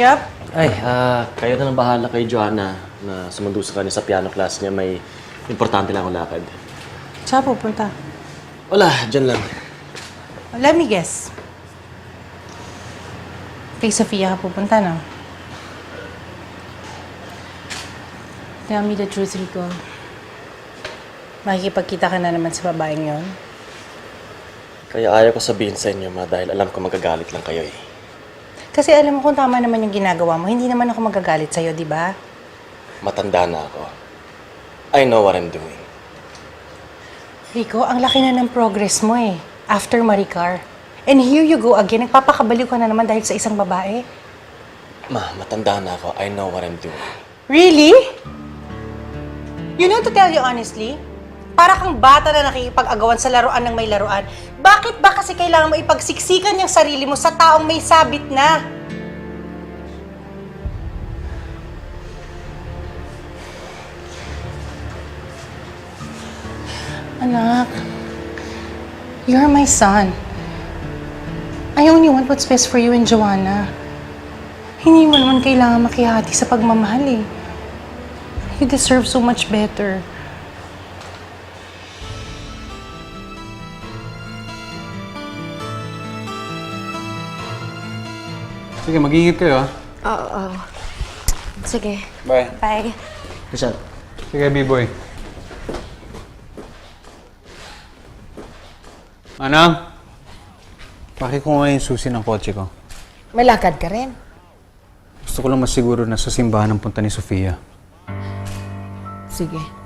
Yup. Ay, ah, kayo na lang bahala kay Joanna na sumundo sa kanya sa piano class niya. May importante lang ang lakad. Saan pupunta? Wala, dyan lang. Let me guess. Kay Sofia ka pupunta, no? Tell me the truth, Rico. Makikipagkita ka na naman sa babaeng yon. Kaya ayaw ko sabihin sa inyo, ma, dahil alam ko magagalit lang kayo eh. Kasi alam mo kung tama naman yung ginagawa mo, hindi naman ako magagalit sa'yo, di ba? Matanda na ako. I know what I'm doing. Rico, ang laki na ng progress mo eh. After Maricar. And here you go again, nagpapakabaliw ka na naman dahil sa isang babae. Ma, matanda na ako. I know what I'm doing. Really? You know, to tell you honestly, para kang bata na nakikipag-agawan sa laruan ng may laruan. Bakit ba kasi kailangan mo ipagsiksikan yung sarili mo sa taong may sabit na? Anak, you're my son. I only want what's best for you and Joanna. Hindi mo naman kailangan makihati sa pagmamahal eh. You deserve so much better. Sige, mag-iingat kayo ah. Oo, oo. Sige. Bye. Bye. Richard, Sige, B-boy. Manang, pakikuha yung susi ng kotse ko. Malakad ka rin. Gusto ko lang masiguro na sa simbahan ang punta ni Sofia. Sige.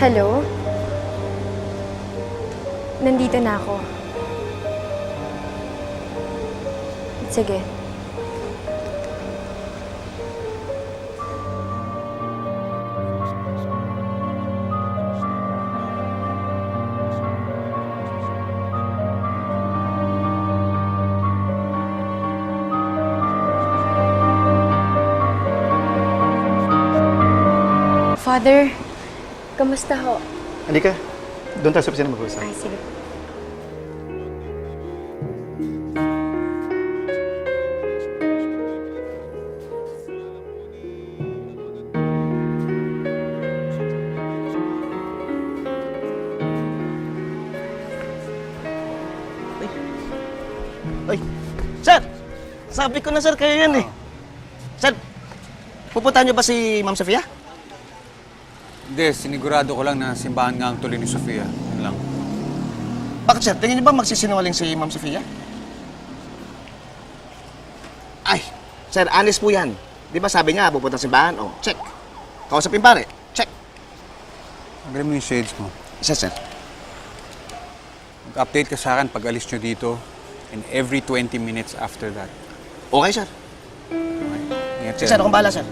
Hello? Nandito na ako. Sige. Father, kamusta ho? Halika. Doon tayo sa opisina mag-uusap. Ay, sige. Ay, sir! Sabi ko na sir, kayo yan eh. Sir, pupuntahan niyo ba si Ma'am Sofia? Hindi, sinigurado ko lang na simbahan nga ang tuloy ni Sofia. Yun lang. Bakit sir? Tingin niyo ba magsisinungaling si Ma'am Sofia? Ay, sir, honest po yan. Di ba sabi niya, pupunta sa simbahan? Oh, check. Kausapin pare, check. Magaling mo yung shades mo. Isa sir. Mag-update ka sa akin pag alis nyo dito and every 20 minutes after that. Okay sir. Okay? Ingat Sige sir, akong bahala sir.